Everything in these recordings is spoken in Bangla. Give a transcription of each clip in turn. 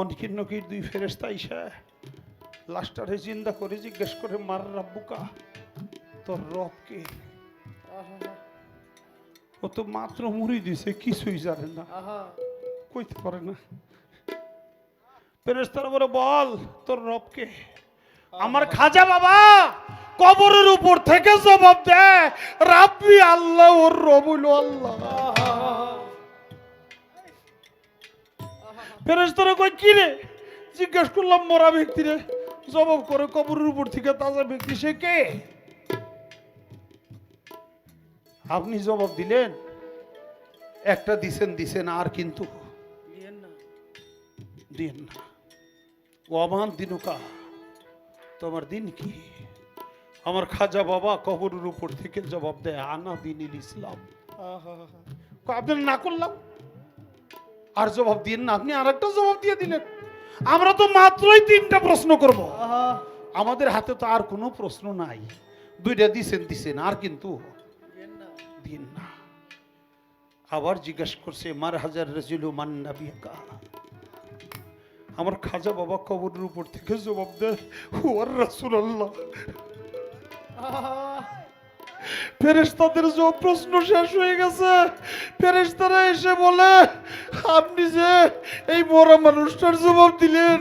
অনেকের নকির দুই ফেরেস্তা ইসা লাস্টারে চিন্তা করে জিজ্ঞেস করে, মার রাব্বুকা, তোর রবকে ও তো মাত্র মুড়ি দিছে, কিছুই জানে না। কইতে পারে না। ফেরেস্তারা বলে, বল, তোর রবকে আমার খাজা বাবা, কবরের উপর থেকে জবাব দেয় রাব্বি আল্লাহ, ওর রবুল আল্লাহ। ফেরেস্তারা কই কি রে? জিজ্ঞেস করলাম মরা ব্যক্তি রে। জবাব করে কবরের উপর থেকে তাজা ব্যক্তি সে কে? আপনি জবাব দিলেন একটা দিছেন দিছেন আর কিন্তু দিন না। ও আমার দিনুকা তোমার দিন কি? আমার খাজা বাবা কবরের উপর থেকে জবাব দেয় আনা দিনিল ইসলাম। আপনার না করলাম? আর জবাব দিন না আপনি আর একটা জবাব দিয়ে দিলেন। আমরা তো মাত্রই তিনটা প্রশ্ন করব। আমাদের হাতে তো আর কোনো প্রশ্ন নাই। দুইটা দিছেন দিছেন আর কিন্তু দিন না। আবার জিজ্ঞাসা করছে মার হাজার রাজিলু মান নাবিকা আমার খাজা বাবা কবরের উপর থেকে জবাব দেয় ওর রাসূলুল্লাহ। ফেরেশতাদের সব প্রশ্ন শেষ হয়ে গেছে। ফেরেশতারা এসে বলে, আপনি যে এই মরা মানুষটার জবাব দিলেন,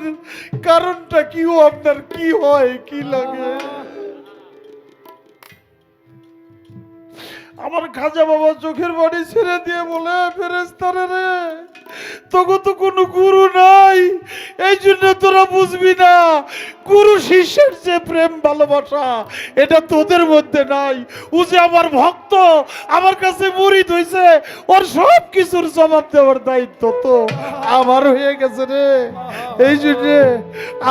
কারণটা কি আপনার কি হয়, কি লাগে? আমার খাজা বাবা চোখের বাড়ি ছেড়ে দিয়ে বলে ফেরেস্তারে রে তোকে তো কোনো গুরু নাই। এই জন্য তোরা বুঝবি না, গুরু শিষ্যের যে প্রেম, ভালোবাসা, এটা তোদের মধ্যে নাই। ও যে আমার ভক্ত, আমার কাছে মুড়ি হইছে ওর সব কিছুর জবাব দেওয়ার দায়িত্ব তো আমার হয়ে গেছে রে। এই জন্য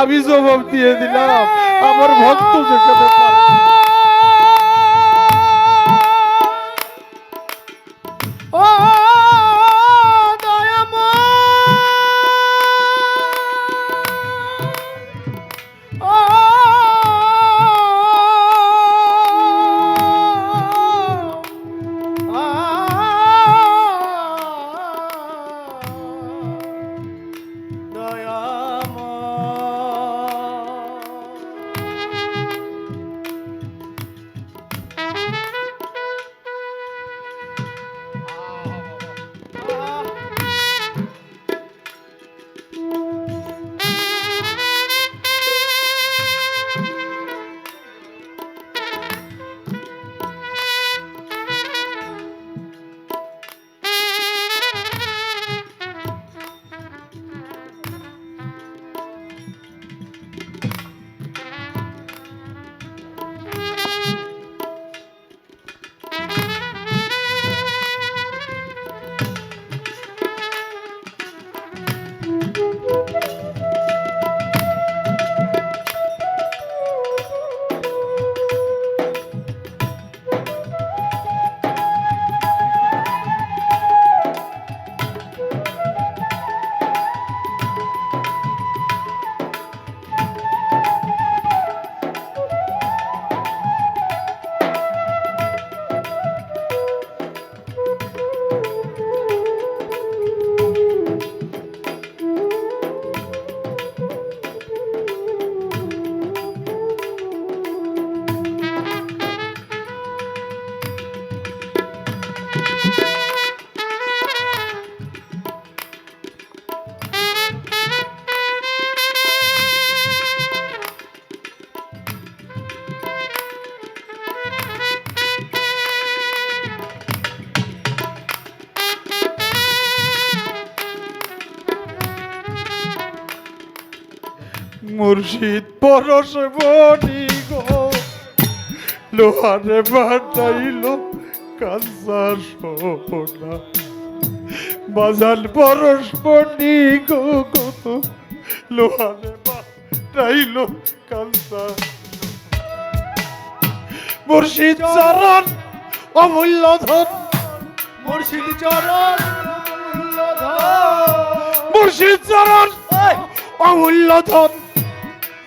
আমি জবাব দিয়ে দিলাম, আমার ভক্ত যেখানে পারে মুর্শিদ পরশ বনি গো। লোহারে বাটাইল কাঁচা সোনা। বাজান পরশ বনি গো কত লোহারে বাটাইল কাঁচা মুর্শিদ চরণ অমূল্য ধন। মুর্শিদ চরণ মুর্শিদ চরণ অমূল্য ধন।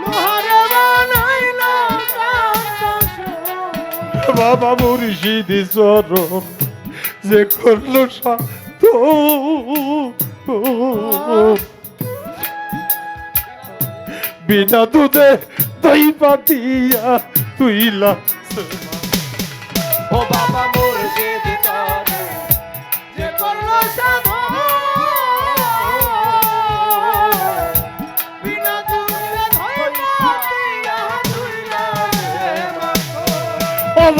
লোহারে বানাইলো বাবা মুর্শিদ চরণ যে করল সাত বিনা দুধে দই পাতিয়া তুইলা। ও বাবা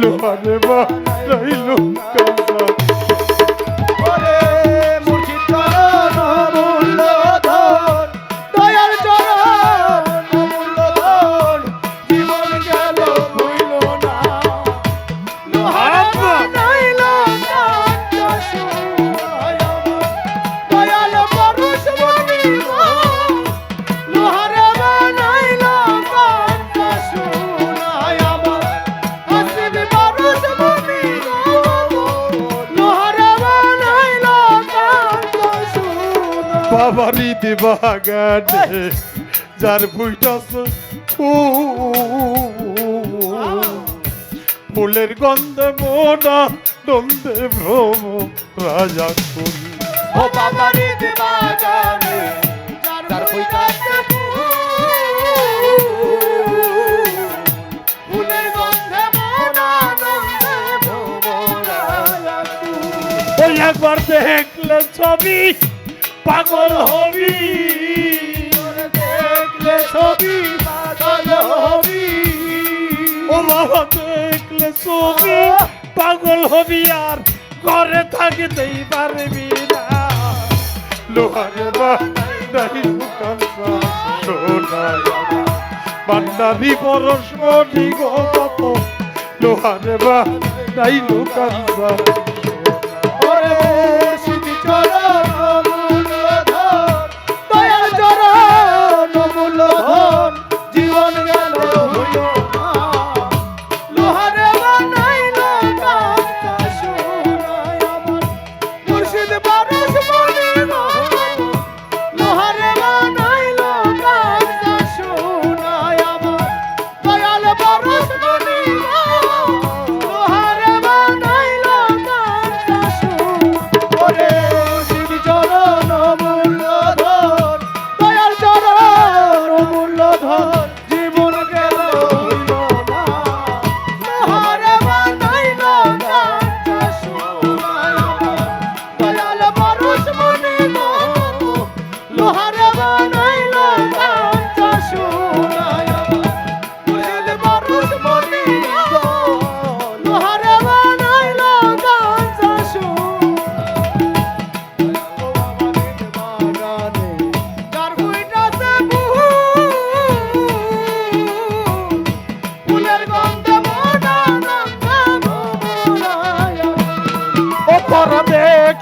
লোহারে বা রাইলো কাঁচা ওরে বাবারি দিবাগানে যার বুইটাস ফুলের গন্ধে মোনা নন্দে ভ্রম রাজা কুল। ও বাবা রে দেবাগানে যার ওই একবার দেখলে ছবি পাগল হবি। দেখলে ছবি পাগল হবি। ও বাবা দেখলে ছবি। পাগল হবি আর ঘরে থাকিতেই পারবি না। লোহারে বা নাই কাঁচা সোনায় বান্দারি পরশ মনি গো কত লোহারে বা নাই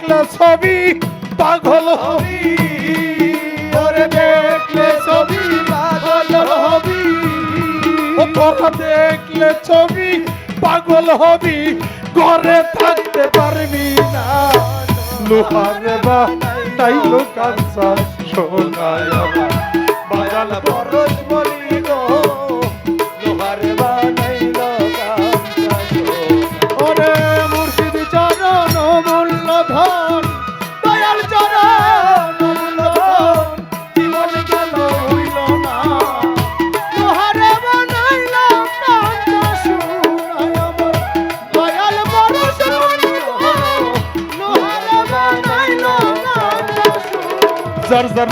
দেখলে ছবি, পাগল হবি। ওরে দেখলে ছবি, পাগল হবি। ওপর দেখলে ছবি, পাগল হবি। ঘরে থাকতে পারবি না। লোহারে বা তাই লোকাঞ্চা সোনায় বাজাল পরশ বলি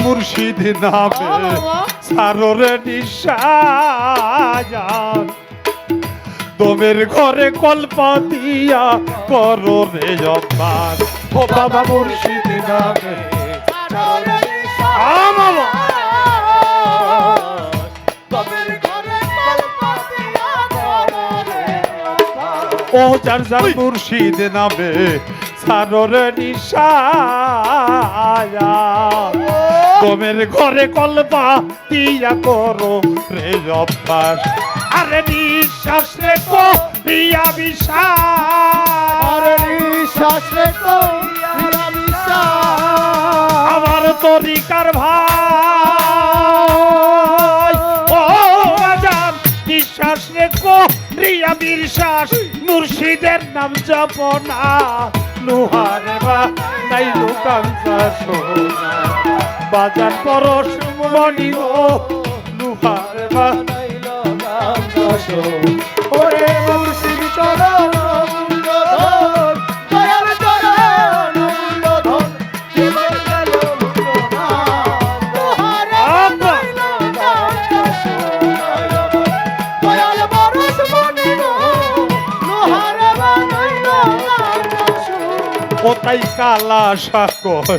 মুর্শিদ নামে সাররে নিশাজান। দমের ঘরে কল্পা দিয়া করো রে অপার ও বাবা মুর্শিদ নামে ও যার যার মুর্শিদ নামে সাররে নিশাজান। দমের ঘরে কল্পা দিয়া করো রে অভ্যাস। আরে নিঃশ্বাস রে কো রিয়া বিশ্বাস। আমার তরিকার ভাই। ও আজান বিশ্বাস রে কো রিয়া বিশ্বাস। মুর্শিদের নাম জপ না লোহারে বা নাই লোকাংসা সোনা। বাজার পরশ মণি ও লোহারে বা ওরে মুর্শিদ চরণ আব্বা কালা সাকর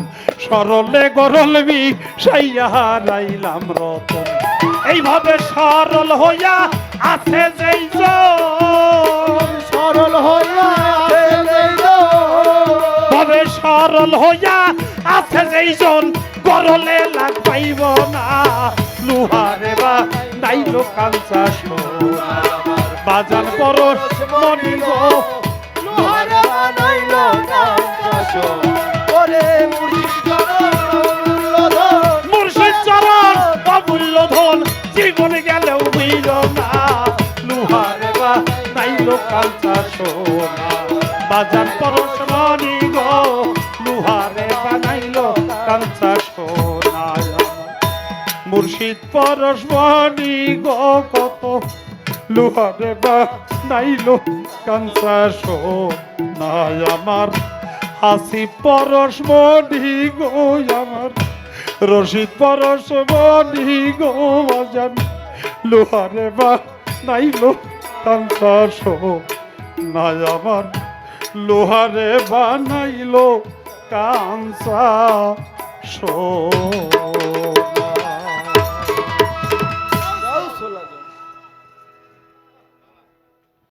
সরলে গরলবি সাইয়া হারাইলাম রতন। এইভাবে সরল হইয়া আছে যেই জন। সরল হইয়া তবে সরল হইয়া আছে যেইজন গরলে লাগ পাইব না। লুহারে বা নাইল কাঞ্চা বাজান পরশ মনি গো লোহারে বানাইল কাঞ্চাস ওরে ধন জীবন গেলেও হইল না। লুহারে বা নাইল কাঞ্চা সোনা বাজান পরশ মনি গো, লুহারে বানাইল কাঞ্চা সোনা মুর্শিদ পরশ মনি গো, কত লুহারে বা নাইলো কাঞ্চা সোনায় আমার হাসি পরশমনি গো, আমার রশিদ পরশ বনি গো লুহারে বা নাইলো কাঞ্চা না আমার লোহারে বানাইলো কাঞ্চা সো